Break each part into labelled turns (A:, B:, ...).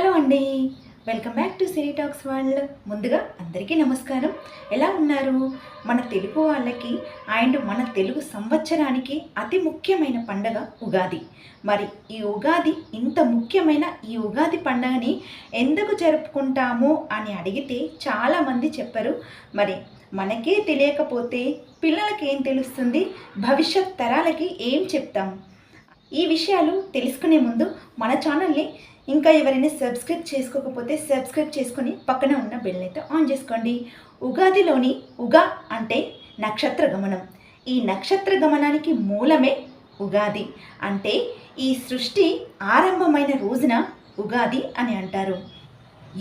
A: Hello అండి. Welcome back to Siri talks world ముందుగా అందరికీ నమస్కారం. ఎలా ఉన్నారు? మన తెలుగు వాళ్ళకి అండ్ మన తెలుగు సంవత్సరానికి అతి ముఖ్యమైన పండగ ఉగాది. మరి ఈ ఉగాది ఇంత ముఖ్యమైన ఈ ఉగాది పండగని ఎందుకు జరుపుకుంటాము అని అడిగితే చాలామంది చెప్పారు. మరి మనకే తెలియకపోతే పిల్లలకి ఏం తెలుస్తుంది? భవిష్యత్ తరాలకి ఏం చెప్తాం? ఈ విషయాలు తెలుసుకునే ముందు మన ఛానల్ని ఇంకా ఎవరైనా సబ్స్క్రైబ్ చేసుకోకపోతే సబ్స్క్రైబ్ చేసుకొని పక్కన ఉన్న బెల్ అయితే ఆన్ చేసుకోండి. ఉగాదిలోని ఉగా అంటే నక్షత్ర గమనం. ఈ నక్షత్ర గమనానికి మూలమే ఉగాది అంటే ఈ సృష్టి ఆరంభమైన రోజున ఉగాది అని అంటారు.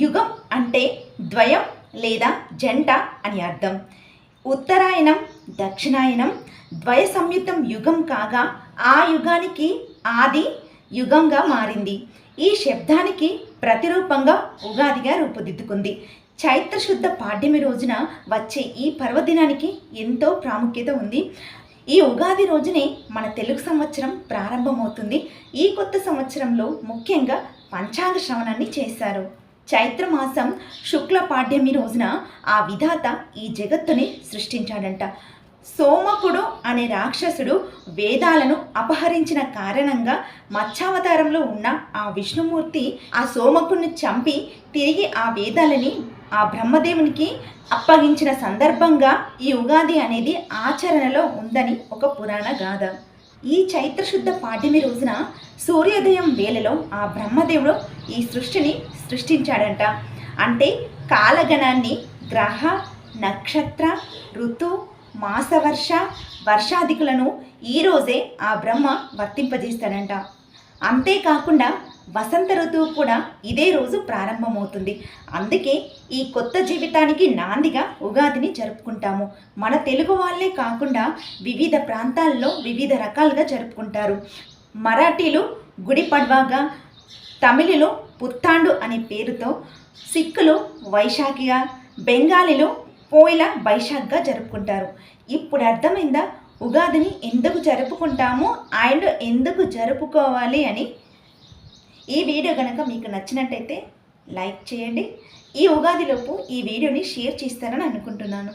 A: యుగం అంటే ద్వయం లేదా జంట అని అర్థం. ఉత్తరాయణం దక్షిణాయనం ద్వయ సంయుక్తం యుగం కాగా ఆ యుగానికి ఆది యుగంగా మారింది. ఈ శబ్దానికి ప్రతిరూపంగా ఉగాదిగా రూపుదిద్దుకుంది. చైత్రశుద్ధ పాడ్యమి రోజున వచ్చే ఈ పర్వదినానికి ఎంతో ప్రాముఖ్యత ఉంది. ఈ ఉగాది రోజునే మన తెలుగు సంవత్సరం ప్రారంభమవుతుంది. ఈ కొత్త సంవత్సరంలో ముఖ్యంగా పంచాంగ శ్రవణాన్ని చేశారు. చైత్రమాసం శుక్ల పాఠ్యమి రోజున ఆ విధాత ఈ జగత్తుని సృష్టించాడంట. సోమకుడు అనే రాక్షసుడు వేదాలను అపహరించిన కారణంగా మత్స్యావతారంలో ఉన్న ఆ విష్ణుమూర్తి ఆ సోమకుడిని చంపి తిరిగి ఆ వేదాలని ఆ బ్రహ్మదేవునికి అప్పగించిన సందర్భంగా ఈ ఉగాది అనేది ఆచరణలో ఉందని ఒక పురాణ గాథ. ఈ చైత్రశుద్ధ పాఠ్యమి రోజున సూర్యోదయం వేళలో ఆ బ్రహ్మదేవుడు ఈ సృష్టిని సృష్టించాడంట. అంటే కాలగణాన్ని గ్రహ నక్షత్ర ఋతు మాసవర్ష వర్షాధికులను ఈరోజే ఆ బ్రహ్మ వర్తింపజేస్తాడంట. అంతేకాకుండా వసంత ఋతువు కూడా ఇదే రోజు ప్రారంభమవుతుంది. అందుకే ఈ కొత్త జీవితానికి నాందిగా ఉగాదిని జరుపుకుంటాము. మన తెలుగు వాళ్ళే కాకుండా వివిధ ప్రాంతాల్లో వివిధ రకాలుగా జరుపుకుంటారు. మరాఠీలు గుడి పడ్వాగా తమిళులు పుత్తాండు అనే పేరుతో సిక్కులు వైశాఖిగా బెంగాలీలు పోయిల వైశాఖ్గా జరుపుకుంటారు. ఇప్పుడు అర్థమైందా? ఉగాదిని ఎందుకు జరుపుకుంటాము? అండ్ ఎందుకు జరుపుకోవాలి అని ఈ వీడియో కనుక మీకు నచ్చినట్టయితే లైక్ చేయండి. ఈ ఉగాదిలోపు ఈ వీడియోని షేర్ చేస్తారని అనుకుంటున్నాను.